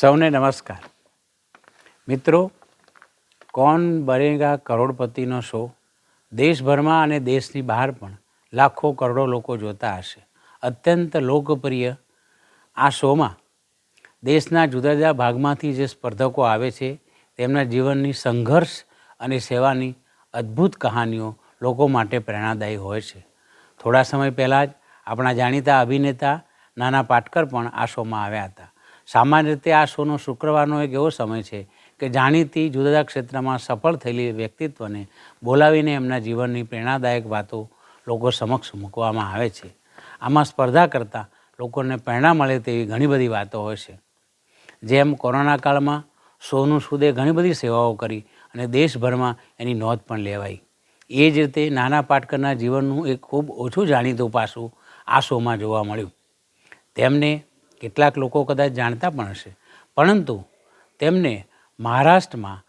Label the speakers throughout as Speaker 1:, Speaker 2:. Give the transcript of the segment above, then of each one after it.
Speaker 1: સૌને નમસ્કાર. મિત્રો, કોણ બનેગા કરોડપતિનો શો? દેશભરમાં અને દેશની બહાર પણ લાખો કરોડો લોકો જોતા હશે. અત્યંત લોકપ્રિય આ શોમાં દેશના જુદા જુદા ભાગમાંથી જે સ્પર્ધકો આવે છે, તેમના જીવનની સંઘર્ષ અને સેવાની અદ્ભુત કહાનીઓ લોકો માટે પ્રેરણાદાયી હોય છે. થોડા સમય પહેલાં જ આપણા જાણીતા અભિનેતા નાના પાટકર પણ આ શોમાં આવ્યા હતા. સામાન્ય રીતે આ શોનો શુક્રવારનો એક એવો સમય છે કે જાણીતી જુદા જુદા ક્ષેત્રમાં સફળ થયેલી વ્યક્તિત્વને બોલાવીને એમના જીવનની પ્રેરણાદાયક વાતો લોકો સમક્ષ મૂકવામાં આવે છે. આમાં સ્પર્ધા કરતાં લોકોને પ્રેરણા મળે તેવી ઘણી બધી વાતો હોય છે. જેમ કોરોના કાળમાં સોનું સુદે ઘણી બધી સેવાઓ કરી અને દેશભરમાં એની નોંધ પણ લેવાઈ. એ જ રીતે નાના પાટકરના જીવનનું એક ખૂબ ઓછું જાણીતું પાસું આ શોમાં જોવા મળ્યું. તેમને કેટલાક લોકો કદાચ જાણતા પણ હશે. પરંતુ તેમને મહારાષ્ટ્રમાં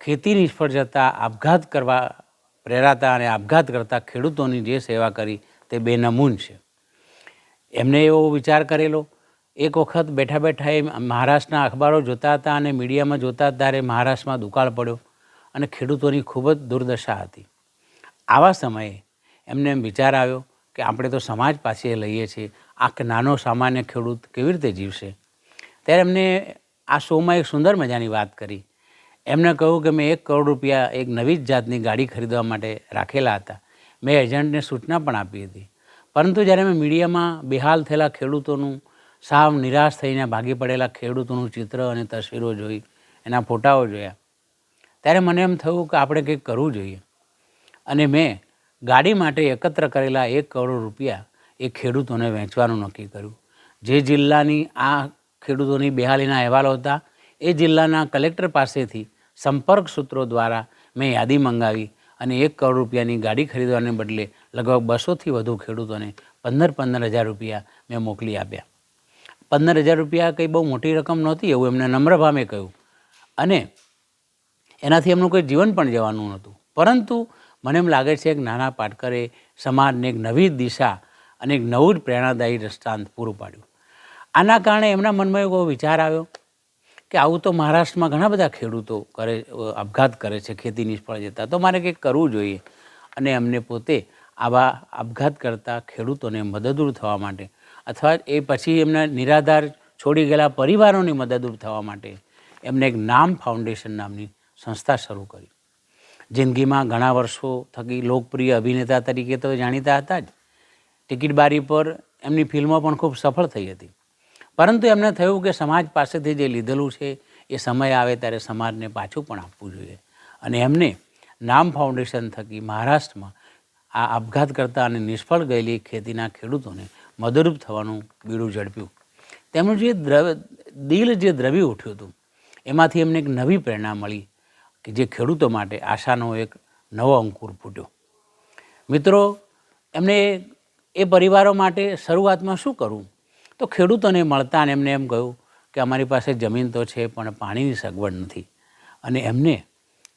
Speaker 1: ખેતી નિષ્ફળ જતાં આપઘાત કરવા પ્રેરાતા અને આપઘાત કરતા ખેડૂતોની જે સેવા કરી તે બેનમૂન છે. એમને એવો વિચાર કરેલો. એક વખત બેઠા બેઠા એ મહારાષ્ટ્રના અખબારો જોતા હતા અને મીડિયામાં જોતા ત્યારે મહારાષ્ટ્રમાં દુકાળ પડ્યો અને ખેડૂતોની ખૂબ જ દુર્દશા હતી. આવા સમયે એમને એમ વિચાર આવ્યો કે આપણે તો સમાજ પાસે લઈએ છીએ. આ નાનો સામાન્ય ખેડૂત કેવી રીતે જીવશે? ત્યારે એમને આ શોમાં એક સુંદર મજાની વાત કરી. એમને કહ્યું કે મેં એક કરોડ રૂપિયા એક નવી જ જાતની ગાડી ખરીદવા માટે રાખેલા હતા. મેં એજન્ટને સૂચના પણ આપી હતી. પરંતુ જ્યારે મેં મીડિયામાં બેહાલ થયેલા ખેડૂતોનું સાવ નિરાશ થઈને ભાગી પડેલા ખેડૂતોનું ચિત્ર અને તસવીરો જોઈ, એના ફોટાઓ જોયા. ત્યારે મને એમ થયું કે આપણે કંઈક કરવું જોઈએ. અને મેં ગાડી માટે એકત્ર કરેલા એક કરોડ રૂપિયા એ ખેડૂતોને વહેંચવાનું નક્કી કર્યું. જે જિલ્લાની આ ખેડૂતોની બેહાલીના અહેવાલો હતા, એ જિલ્લાના કલેક્ટર પાસેથી સંપર્ક સૂત્રો દ્વારા મેં યાદી મંગાવી અને એક કરોડ રૂપિયાની ગાડી ખરીદવાને બદલે લગભગ બસોથી વધુ ખેડૂતોને પંદર પંદર હજાર રૂપિયા મેં મોકલી આપ્યા. પંદર હજાર રૂપિયા કંઈ બહુ મોટી રકમ નહોતી એવું એમને નમ્ર ભાવે કહ્યું. અને એનાથી એમનું કોઈ જીવન પણ જવાનું નહોતું. પરંતુ મને એમ લાગે છે કે નાના પાટકરે સમાજને એક નવી દિશા અને એક નવું જ પ્રેરણાદાયી દ્રષ્ટાંત પૂરું પાડ્યું. આના કારણે એમના મનમાં એવો વિચાર આવ્યો કે આવું તો મહારાષ્ટ્રમાં ઘણા બધા ખેડૂતો કરે, આપઘાત કરે છે, ખેતી નિષ્ફળ જતા. તો મારે કંઈક કરવું જોઈએ અને એમને પોતે આવા આપઘાત કરતા ખેડૂતોને મદદરૂપ થવા માટે અથવા એ પછી એમના નિરાધાર છોડી ગયેલા પરિવારોની મદદરૂપ થવા માટે એમને એક નામ ફાઉન્ડેશન નામની સંસ્થા શરૂ કરી. જિંદગીમાં ઘણા વર્ષો થકી લોકપ્રિય અભિનેતા તરીકે તો જાણીતા હતા જ. ટિકિટ બારી પર એમની ફિલ્મો પણ ખૂબ સફળ થઈ હતી. પરંતુ એમને થયું કે સમાજ પાસેથી જે લીધેલું છે, એ સમય આવે ત્યારે સમાજને પાછું પણ આપવું જોઈએ. અને એમને નામ ફાઉન્ડેશન થકી મહારાષ્ટ્રમાં આ આપઘાત કરતા અને નિષ્ફળ ગયેલી ખેતીના ખેડૂતોને મદદરૂપ થવાનું બીડું ઝડપ્યું. તેમનું જે દ્રવ દિલ જે દ્રવી ઉઠ્યું હતું, એમાંથી એમને એક નવી પ્રેરણા મળી. કે જે ખેડૂતો માટે આશાનો એક નવો અંકુર ફૂટ્યો. મિત્રો, એમને એ પરિવારો માટે શરૂઆતમાં શું કરવું? તો ખેડૂતોને મળતા અને એમને એમ કહ્યું કે અમારી પાસે જમીન તો છે, પણ પાણીની સગવડ નથી. અને એમને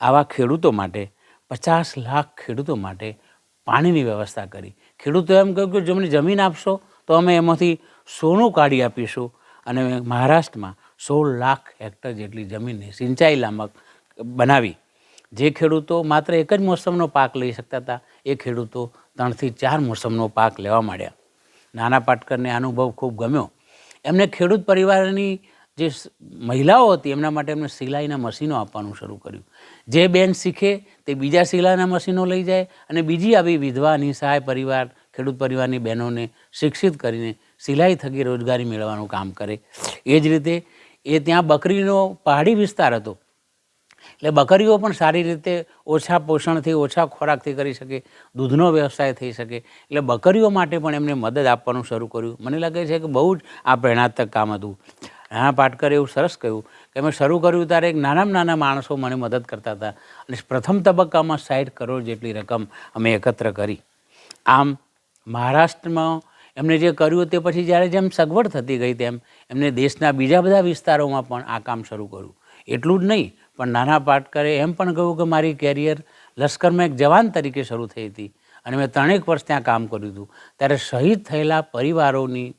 Speaker 1: આવા ખેડૂતો માટે, પચાસ લાખ ખેડૂતો માટે પાણીની વ્યવસ્થા કરી. ખેડૂતો એમ કહ્યું કે જો મને જમીન આપશો, તો અમે એમાંથી સોનું કાઢી આપીશું. અને મહારાષ્ટ્રમાં સોળ લાખ હેક્ટર જેટલી જમીનની સિંચાઈ લામક બનાવી. જે ખેડૂતો માત્ર એક જ મોસમનો પાક લઈ શકતા હતા, એ ખેડૂતો ત્રણથી ચાર મોસમનો પાક લેવા માંડ્યા. નાના પાટકરને અનુભવ ખૂબ ગમ્યો. એમને ખેડૂત પરિવારની જે મહિલાઓ હતી, એમના માટે એમને સિલાઈના મશીનો આપવાનું શરૂ કર્યું. જે બેન શીખે તે બીજા સિલાઈના મશીનો લઈ જાય અને બીજી આવી વિધવા નિસહાય પરિવાર, ખેડૂત પરિવારની બહેનોને શિક્ષિત કરીને સિલાઈ થકી રોજગારી મેળવવાનું કામ કરે. એ જ રીતે એ ત્યાં બકરીનો પહાડી વિસ્તાર હતો. એટલે બકરીઓ પણ સારી રીતે ઓછા પોષણથી, ઓછા ખોરાકથી કરી શકે, દૂધનો વ્યવસાય થઈ શકે. એટલે બકરીઓ માટે પણ એમને મદદ આપવાનું શરૂ કર્યું. મને લાગે છે કે બહુ જ આ પ્રેરણાત્મક કામ હતું. રાણા પાટકરે એવું સરસ કહ્યું કે મેં શરૂ કર્યું ત્યારે એક નાનામાં નાના માણસો મને મદદ કરતા હતા અને પ્રથમ તબક્કામાં સાઠ કરોડ જેટલી રકમ અમે એકત્ર કરી. આમ મહારાષ્ટ્રમાં એમને જે કર્યું તે પછી જ્યારે જેમ સગવડ થતી ગઈ તેમ એમને દેશના બીજા બધા વિસ્તારોમાં પણ આ કામ શરૂ કર્યું. એટલું જ નહીં પણ નાના પાટકરે એમ પણ કહ્યું કે મારી કેરિયર લશ્કરમાં એક જવાન તરીકે શરૂ થઈ હતી અને મેં ત્રણેક વર્ષ ત્યાં કામ કર્યું હતું. ત્યારે શહીદ થયેલા પરિવારોની,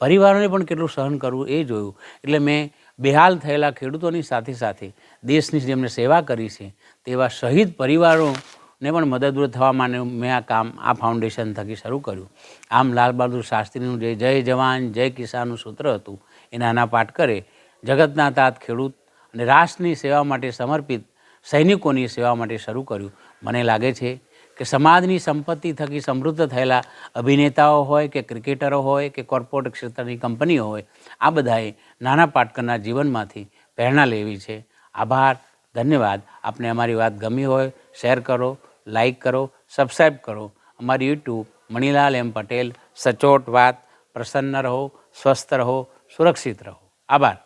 Speaker 1: પરિવારોને પણ કેટલું સહન કરવું એ જોયું. એટલે મેં બેહાલ થયેલા ખેડૂતોની સાથે સાથે દેશની જેમને સેવા કરી છે, તેવા શહીદ પરિવારોને પણ મદદરૂપ થવા માટે મેં આ કામ, આ ફાઉન્ડેશન થકી શરૂ કર્યું. આમ લાલ બહાદુર શાસ્ત્રીનું જે જય જવાન, જય કિસાનનું સૂત્ર હતું એ નાના પાટકરે જગતના તાત ખેડૂત અને રાષ્ટ્રની સેવા માટે સમર્પિત સૈનિકોની સેવા માટે શરૂ કર્યું. મને લાગે છે કે સમાજની સંપત્તિ થકી સમૃદ્ધ થયેલા અભિનેતાઓ હોય કે ક્રિકેટરો હોય કે કોર્પોરેટ ક્ષેત્રની કંપનીઓ હોય, આ બધાએ નાના પાટકરના જીવનમાંથી પ્રેરણા લેવી છે. આભાર, ધન્યવાદ. આપને અમારી વાત ગમી હોય, શેર કરો, લાઈક કરો સબસ્ક્રાઈબ કરો. અમારી યુટ્યુબ મણિલાલ એમ પટેલ, સચોટ વાત, પ્રસન્ન રહો, સ્વસ્થ રહો, સુરક્ષિત રહો. આભાર.